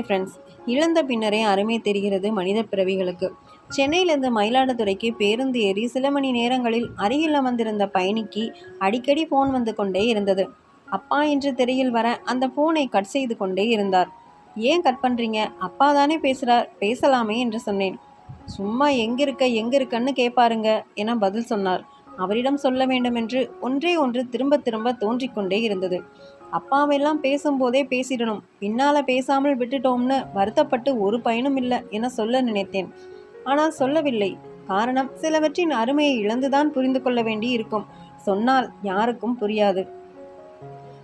Hi friends இழந்த பின்னரே அருமை தெரிகிறது மனித பிறவிகளுக்கு. சென்னையிலிருந்து மயிலாடுதுறைக்கு பேருந்து ஏறி சில மணி நேரங்களில் அருகில் அமர்ந்திருந்த பயணிக்கு அடிக்கடி ஃபோன் வந்து கொண்டே இருந்தது. அப்பா என்று திரையில் வர அந்த ஃபோனை கட் செய்து கொண்டே இருந்தார். ஏன் கட் பண்ணுறீங்க அப்பா தானே பேசுகிறார் பேசலாமே என்று சொன்னேன். சும்மா எங்கிருக்க எங்கிருக்கன்னு கேட்பாருங்க என பதில் சொன்னார். அவரிடம் சொல்ல வேண்டுமென்று ஒன்றே ஒன்று திரும்ப திரும்ப தோன்றிக்கொண்டே இருந்தது. அப்பாவெல்லாம் பேசும்போதே பேசிடணும். பின்னால் பேசாமல் விட்டுட்டோம்னு வருத்தப்பட்டு ஒரு பயனும் இல்லை என சொல்ல நினைத்தேன். ஆனால் சொல்லவில்லை. காரணம் சிலவற்றின் அருமையை இழந்துதான் புரிந்து கொள்ள வேண்டி இருக்கும். சொன்னால் யாருக்கும் புரியாது.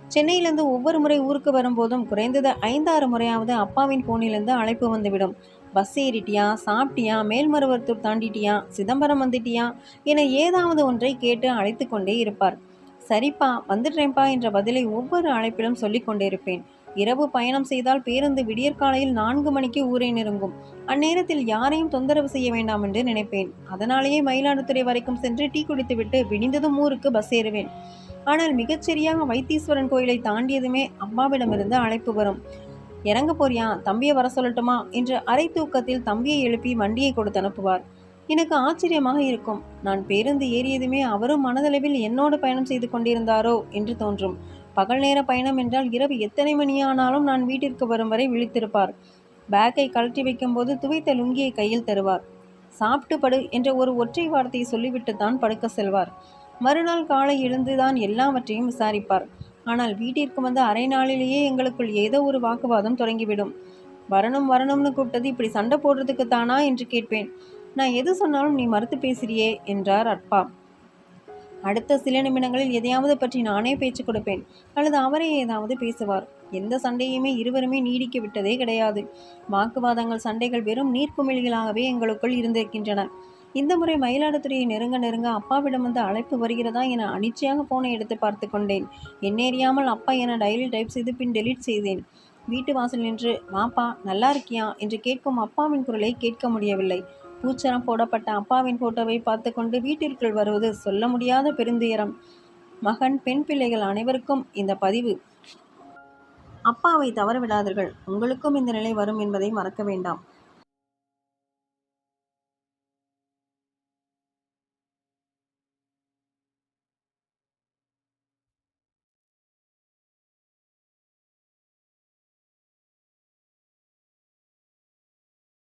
சென்னையிலிருந்து ஒவ்வொரு முறை ஊருக்கு வரும்போதும் குறைந்தது ஐந்தாறு முறையாவது அப்பாவின் போனிலிருந்து அழைப்பு வந்துவிடும். பஸ் ஏறிட்டியா? சாப்பிட்டியா? மேல்மருவத்தூர் தாண்டிட்டியா? சிதம்பரம் வந்துட்டியா? என ஏதாவது ஒன்றை கேட்டு அழைத்து கொண்டே இருப்பார். சரிப்பா வந்துடுறேன்ப்பா என்ற பதிலை ஒவ்வொரு அழைப்பிலும் சொல்லிக் கொண்டிருப்பேன் இரவு பயணம் செய்தால் பேருந்து விடியற்காலையில் நான்கு மணிக்கு ஊரை நெருங்கும். அந்நேரத்தில் யாரையும் தொந்தரவு செய்ய வேண்டாம் என்று நினைப்பேன். அதனாலேயே மயிலாடுதுறை வரைக்கும் சென்று டீ குடித்துவிட்டு விடிந்ததும் ஊருக்கு பஸ் ஏறுவேன். ஆனால் மிகச்சரியாக வைத்தீஸ்வரன் கோயிலை தாண்டியதுமே அம்மாவிடமிருந்து அழைப்பு வரும். இறங்க போறியா? தம்பியை வர சொல்லட்டுமா? என்று அரை தூக்கத்தில் தம்பியை எழுப்பி வண்டியை கொடுத்து அனுப்புவார். எனக்கு ஆச்சரியமாக இருக்கும். நான் பேருந்து ஏறியதுமே அவரும் மனதளவில் என்னோடு பயணம் செய்து கொண்டிருந்தாரோ என்று தோன்றும். பகல் நேர பயணம் என்றால் இரவு எத்தனை மணியானாலும் நான் வீட்டிற்கு வரும் வரை விழித்திருப்பார். பேக்கை கழட்டி வைக்கும்போது துவைத்த லுங்கியை கையில் தருவார். சாப்பிட்டு படு என்ற ஒரு ஒற்றை வார்த்தையை சொல்லிவிட்டு தான் படுக்க செல்வார். மறுநாள் காலை எழுந்துதான் எல்லாவற்றையும் விசாரிப்பார். ஆனால் வீட்டிற்கு வந்து அரை நாளிலேயே எங்களுக்குள் ஏதோ ஒரு வாக்குவாதம் தொடங்கிவிடும். வரணும் வரணும்னு கூப்பிட்டது இப்படி சண்டை போடுறதுக்கு தானா என்று கேட்பேன். நான் எது சொன்னாலும் நீ மறுத்து பேசுறியே என்றார் அப்பா அடுத்த சில நிமிடங்களில் எதையாவது பற்றி நானே பேச்சு கொடுப்பேன். அல்லது அவரே ஏதாவது பேசுவார். எந்த சண்டையுமே இருவருமே நீடிக்க விட்டதே கிடையாது. வாக்குவாதங்கள் சண்டைகள் வெறும் நீர்க்குமிழிகளாகவே எங்களுக்குள் இருந்திருக்கின்றன. இந்த முறை மயிலாடுதுறையை நெருங்க நெருங்க அப்பாவிடம் வந்து அழைப்பு வருகிறதா என அனிச்சையாக போனை எடுத்து பார்த்து கொண்டேன். என்னேறியாமல் அப்பா என டயலில் டைப் செய்து பின் டெலீட் செய்தேன். வீட்டு வாசல் நின்று வாப்பா நல்லா இருக்கியா என்று கேட்கும் அப்பாவின் குரலை கேட்க முடியவில்லை. பூச்சரம் போடப்பட்ட அப்பாவின் போட்டோவை பார்த்து கொண்டு வீட்டிற்குள் வருவது சொல்ல முடியாத பெருந்துயரம். மகன் பெண் பிள்ளைகள் அனைவருக்கும் இந்த பதிவு. அப்பாவை தவறவிடாதீர்கள். உங்களுக்கும் இந்த நிலை வரும் என்பதை மறக்க வேண்டாம்.